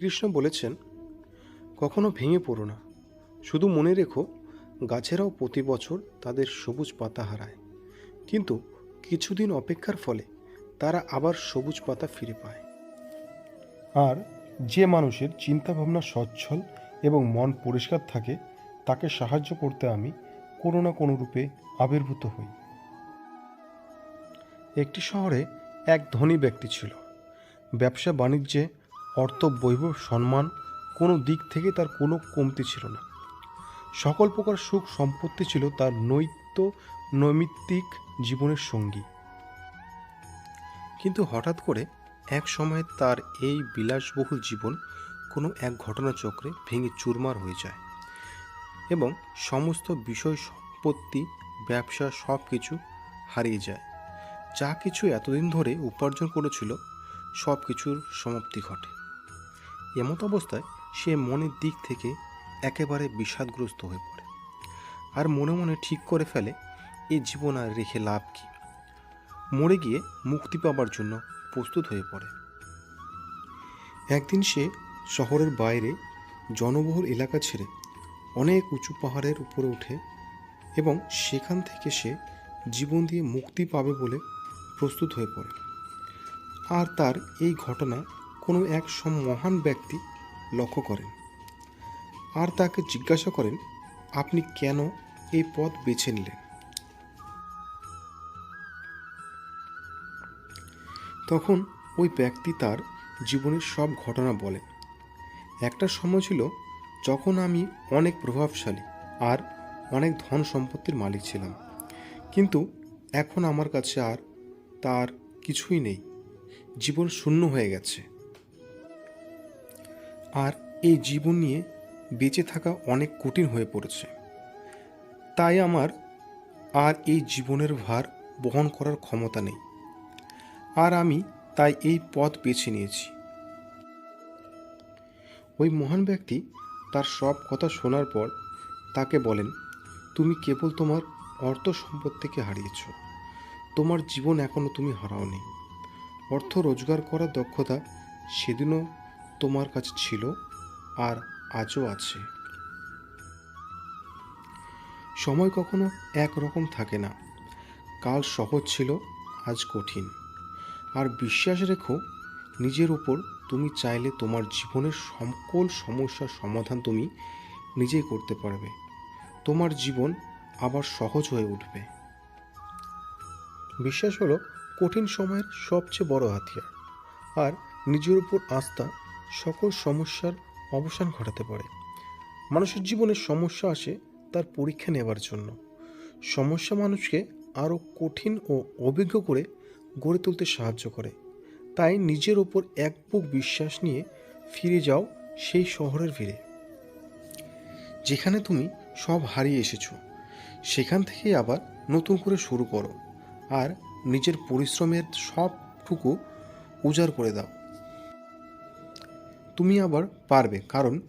কৃষ্ণ বলেছেন, কখনো ভেঙে পড়ো না। শুধু মনে রেখো, গাছেরাও প্রতি বছর তাদের সবুজ পাতা হারায়। কিন্তু কিছুদিন অপেক্ষার ফলে তারা আবার সবুজ পাতা ফিরে পায়। আর যে মানুষের চিন্তাভাবনা সচ্ছল এবং মন পরিষ্কার থাকে, তাকে সাহায্য করতে আমি কোনো না কোনো রূপে আবির্ভূত হই। একটি শহরে এক ধনী ব্যক্তি ছিল। ব্যবসা বাণিজ্যে অর্থ বৈভব সম্মান কোনো দিক থেকে তার কোনো কমতি ছিল না। সকল প্রকার সুখ সম্পত্তি ছিল তার নৈত্য নৈমিত্তিক জীবনের সঙ্গী। কিন্তু হঠাৎ করে এক সময় তার এই বিলাসবহুল জীবন কোনো এক ঘটনাচক্রে ভেঙে চুরমার হয়ে যায় এবং সমস্ত বিষয় সম্পত্তি, ব্যবসা সব কিছু হারিয়ে যায়। যা কিছু এতদিন ধরে উপার্জন করেছিল সব কিছুর সমাপ্তি ঘটে। এমত অবস্থায় সে মনের দিক থেকে একেবারে বিষাদগ্রস্ত হয়ে পড়ে। আর মনে মনে ঠিক করে ফেলে, এ জীবন আর রেখে লাভ কি? মরে গিয়ে মুক্তি পাবার জন্য প্রস্তুত হয়ে পড়ে। একদিন সে শহরের বাইরে জনবহুল এলাকা ছেড়ে অনেক উঁচু পাহাড়ের উপরে ওঠে এবং সেখান থেকে সে জীবন দিয়ে মুক্তি পাবে বলে প্রস্তুত হয়ে পড়ে। আর তার এই ঘটনা কোনো এক সম মহান ব্যক্তি লক্ষ্য করেন আর তাকে জিজ্ঞাসা করেন, আপনি কেন এই পথ বেছে নিলেন? তখন ওই ব্যক্তি তার জীবনের সব ঘটনা বলে। একটা সময় ছিল যখন আমি অনেক প্রভাবশালী আর অনেক ধন সম্পত্তির মালিক ছিলাম। কিন্তু এখন আমার কাছে আর তার কিছুই নেই। জীবন শূন্য হয়ে গেছে। আর এই জীবন নিয়ে বেঁচে থাকা অনেক কঠিন হয়ে পড়েছে। তাই আমার আর এই জীবনের ভার বহন করার ক্ষমতা নেই। আর আমি তাই এই পথ বেছে নিয়েছি। ওই মহান ব্যক্তি তার সব কথা শোনার পর তাকে বলেন, তুমি কেবল তোমার অর্থ সম্পত্তিকে হারিয়েছ। তোমার জীবন এখনও তুমি হারাওনি। অর্থ রোজগার করার দক্ষতা সেদিনও তোমার কাছে ছিল আর আজও আছে। সময় কখনো একরকম থাকে না। কাল সহজ ছিল, আজ কঠিন। আর বিশ্বাস রেখো, নিজের উপর তুমি চাইলে তোমার জীবনের সকল সমস্যার সমাধান তুমি নিজেই করতে পারবে। তোমার জীবন আবার সহজ হয়ে উঠবে। বিশ্বাস হলো, কঠিন সময়ের সবচেয়ে বড় হাতিয়ার। আর নিজের উপর আস্থা সকল সমস্যার অবসান ঘটাতে পারে। মানুষের জীবনে সমস্যা আসে তার পরীক্ষা নেবার জন্য। সমস্যা মানুষকে আরও কঠিন ও অভিজ্ঞ করে গড়ে তুলতে সাহায্য করে। তাই নিজের ওপর এক বুক বিশ্বাস নিয়ে ফিরে যাও সেই শহরের ফিরে যেখানে তুমি সব হারিয়ে এসেছ, সেখান থেকে আবার নতুন করে শুরু করো। আর নিজের পরিশ্রমের সবটুকু উজাড় করে দাও। তুমি আবার পারবে, কারণ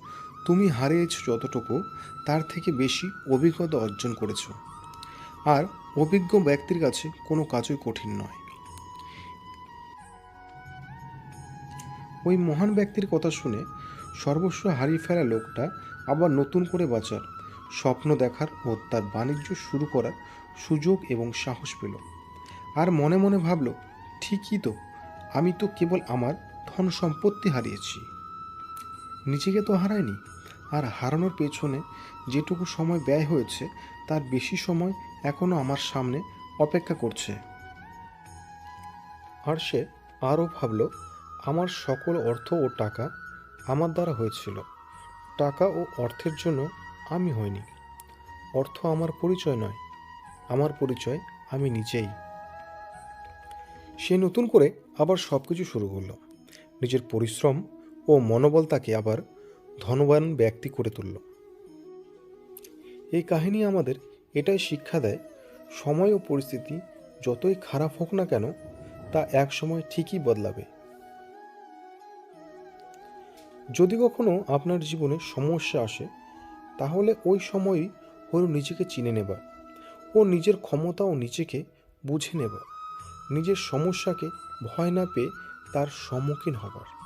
তুমি হারিয়েছ যতটুকু, তার থেকে বেশি অভিজ্ঞতা অর্জন করেছ। আর অভিজ্ঞ ব্যক্তির কাছে কোনো কাজই কঠিন নয়। ওই মহান ব্যক্তির কথা শুনে সর্বস্ব হারিয়ে ফেলা লোকটা আবার নতুন করে বাঁচার স্বপ্ন দেখার ও তার বাণিজ্য শুরু করার সুযোগ এবং সাহস পেল। আর মনে মনে ভাবল, ঠিকই তো, আমি তো কেবল আমার ধন সম্পত্তি হারিয়েছি। নিজেকে তো হারায়নি। আর হারানোর পেছনে যেটুকু সময় ব্যয় হয়েছে, তার বেশি সময় এখনও আমার সামনে অপেক্ষা করছে। আর সে আরও ভাবল, আমার সকল অর্থ ও টাকা আমার দ্বারা হয়েছিল। টাকা ও অর্থের জন্য আমি হইনি। অর্থ আমার পরিচয় নয়, আমার পরিচয় আমি নিজেই। সে নতুন করে আবার সব কিছু শুরু করল। নিজের পরিশ্রম ও মনোবল তাকে আবার ধনবান ব্যক্তি করে তুলল। এই কাহিনী আমাদের এটাই শিক্ষা দেয়, সময় ও পরিস্থিতি যতই খারাপ হোক না কেন, তা এক সময় ঠিকই বদলাবে। যদি কখনো আপনার জীবনে সমস্যা আসে, তাহলে ওই সময়ই হলো নিজেকে চিনে নেবার, ও নিজের ক্ষমতা ও নিজেকে বুঝে নেবার, নিজের সমস্যাকে ভয় না পেয়ে তার সম্মুখীন হবার।